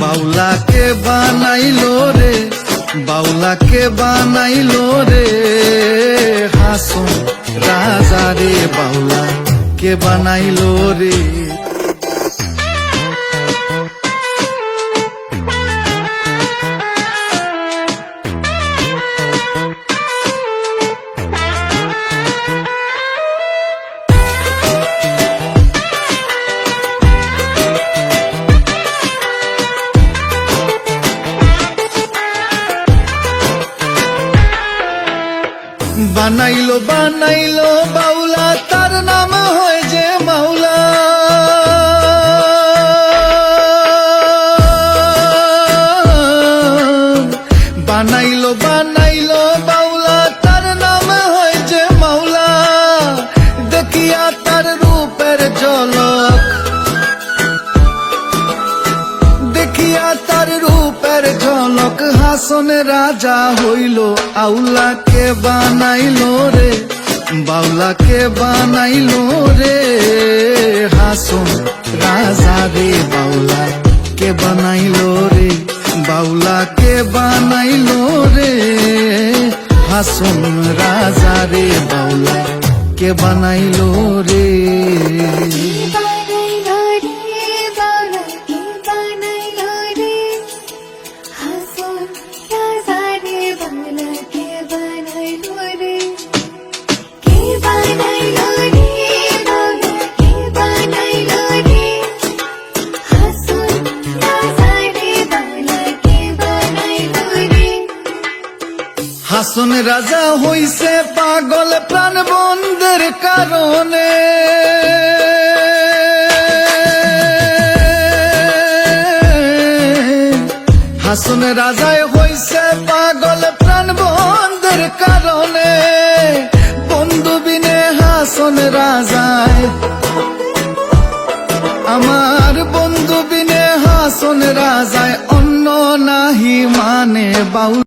বাউলাকে বানাইলো রে বাউলাকে বানাইলো রে। হাসন রাজা রে বাউলা কে বানাইলো রে। বানাইলো বানাইলো বাউলা, তার নাম হয় যে মাওলা। বানাইলো বানাইলো বাউলা, তার নাম হয় যে মাওলা। দেখিয়া তার রূপের ঝলক। দেখিয়া তার রূপের ঝলক হাসন রাজা হইল, আউলাকে বানাইলো রে, বাউলাকে বানাইলো রে। হাসন রাজা রে বাউলা কে বানাইলো রে, বাউলাকে বানাইলো রে। হাসন রাজা রে বাউলা কে বানাইলো রে। হাসন রাজা হইছে পাগল প্রাণ বন্ধের কারণে। হাসন রাজায় হইছে পাগল প্রাণ বন্ধের কারণে। বন্ধু বিনে হাসন রাজায়, আমার রাজায় অন্য নাহি মানে বাউল